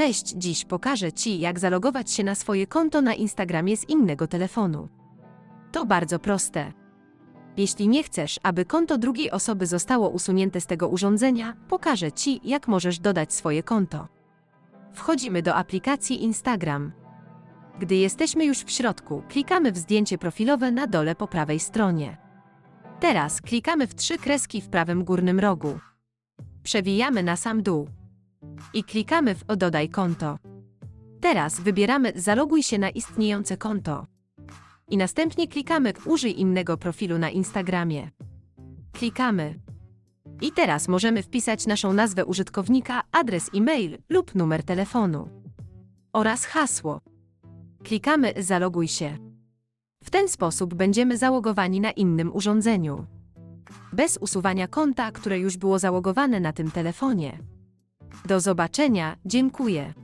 Cześć, dziś pokażę Ci, jak zalogować się na swoje konto na Instagramie z innego telefonu. To bardzo proste. Jeśli nie chcesz, aby konto drugiej osoby zostało usunięte z tego urządzenia, pokażę Ci, jak możesz dodać swoje konto. Wchodzimy do aplikacji Instagram. Gdy jesteśmy już w środku, klikamy w zdjęcie profilowe na dole po prawej stronie. Teraz klikamy w trzy kreski w prawym górnym rogu. Przewijamy na sam dół i klikamy w Dodaj konto. Teraz wybieramy Zaloguj się na istniejące konto. I następnie klikamy Użyj innego profilu na Instagramie. Klikamy. I teraz możemy wpisać naszą nazwę użytkownika, adres e-mail lub numer telefonu. Oraz hasło. Klikamy Zaloguj się. W ten sposób będziemy zalogowani na innym urządzeniu. Bez usuwania konta, które już było załogowane na tym telefonie. Do zobaczenia, dziękuję.